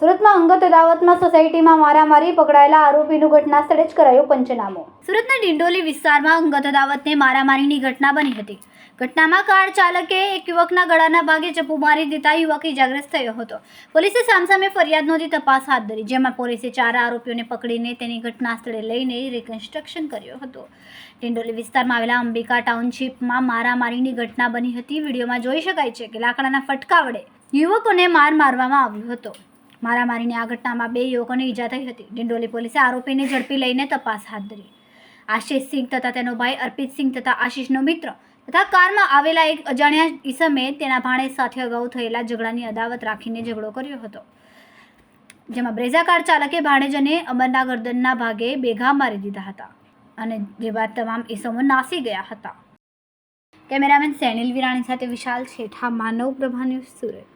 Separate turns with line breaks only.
સુરતમાં અંગત અદાવતમાં સોસાયટીમાં મારામારી પકડાયેલા આરોપીનું ઘટના સ્થળે જ કરાયું પંચનામું. સુરતના ડિંડોલી વિસ્તારમાં અંગત અદાવતને મારામારીની ઘટના બની હતી. ઘટનામાં કાર ચાલકે એક યુવકના ગળાના ભાગે ચપ્પુ મારી દેતા યુવક ઇજાગ્રસ્ત થયો હતો. પોલીસે સામસામે ફરિયાદ નોંધી તપાસ હાથ ધરી, જેમાં પોલીસે ચાર આરોપીઓને પકડીને તેની ઘટના સ્થળે લઈને રિકન્સ્ટ્રક્શન કર્યો હતો. ડિંડોલી વિસ્તારમાં આવેલા અંબિકા ટાઉનશીપમાં મારામારીની ઘટના બની હતી. વિડીયોમાં જોઈ શકાય છે કે લાકડાના ફટકા વડે યુવકોને માર મારવામાં આવ્યો હતો. મારામારીની આ ઘટનામાં બે યુવકોને ઈજા થઈ હતી. ડિંડોલી પોલીસે આરોપીને ઝડપી લઈને તપાસ હાથ ધરી. આશિષ સિંહ તથા તેનો ભાઈ અર્પિત સિંહ તથા આશિષનો મિત્ર તથા કારમાં આવેલા એક અજાણ્યા ઈસમે તેના ભાણેજ સાથે અગાઉ થયેલા ઝઘડાની અદાવત રાખીને ઝઘડો કર્યો હતો. જેમાં બ્રેઝા કાર ચાલકે ભાણેજને અમરના ગરદનના ભાગે બેઘા મારી દીધા હતા અને જે બાદ તમામ ઈસમો નાસી ગયા હતા. કેમેરામેન સેનિલ વિરાણી સાથે વિશાલ શેઠા, માનવ પ્રભા ન્યૂઝ સુરત.